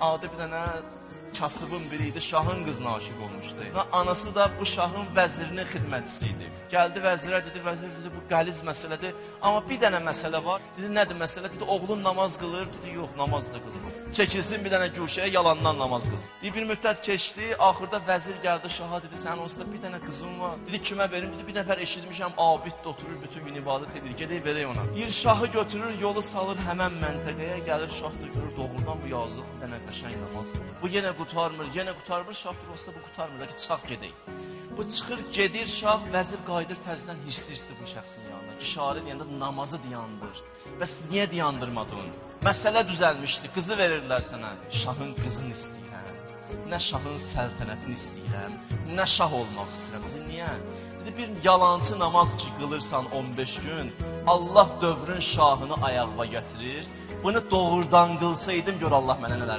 哦对不对那 kasıbın biri idi, şahın qızına aşiq olmuşdu. Və anası da bu şahın vəzirinin xidmətçisi idi. Gəldi vəzirə dedi, vəzir dedi bu qəliz məsələdir. Amma bir dənə məsələ var. Dedi nədir məsələ? Dedi oğlun namaz qılır. Dedi yox, namaz da qılır. Çəkilsin bir dənə güşəyə yalandan namaz qılsın. Dedi bir müddət keçdi, axırda vəzir gəldi şaha dedi, sənin onsuz da bir dənə qızın var. Dedi kimə verim? Dedi bir nəfər eşitmişəm abid oturur bütün gün ibadət edir. Gedək verək ona. Bir şahı götürür, yolu salır həmən məntəqəyə, gəlir şah da görür doğrudan bu yazıq bir dənə qəşəng namaz qılır. Bu yenə qutarmır, yenə qutarmır, şah da onsuz da bu qutarmır ki, çaq gedək. Bu çıxır gedir şah, vəzir qayıdır təzədən hirsli-hirsli bu şəxsin yanına. İşarə deyəndə namazı dayandır. Bəs niyə dayandırmadın? Məsələ düzəlmişdi, qızı verirdilər sənə. Şahın qızını istəyirəm. Nə şahın səltənətini istəyirəm, nə şah olmaq istəyirəm. Dedi, niyə? Dedi, bir yalancı namaz ki qılırsan 15 gün, Allah dövrün şahını ayağa gətirir. Bunu doğrudan qılsaydım, gör Allah mənə nələr verir.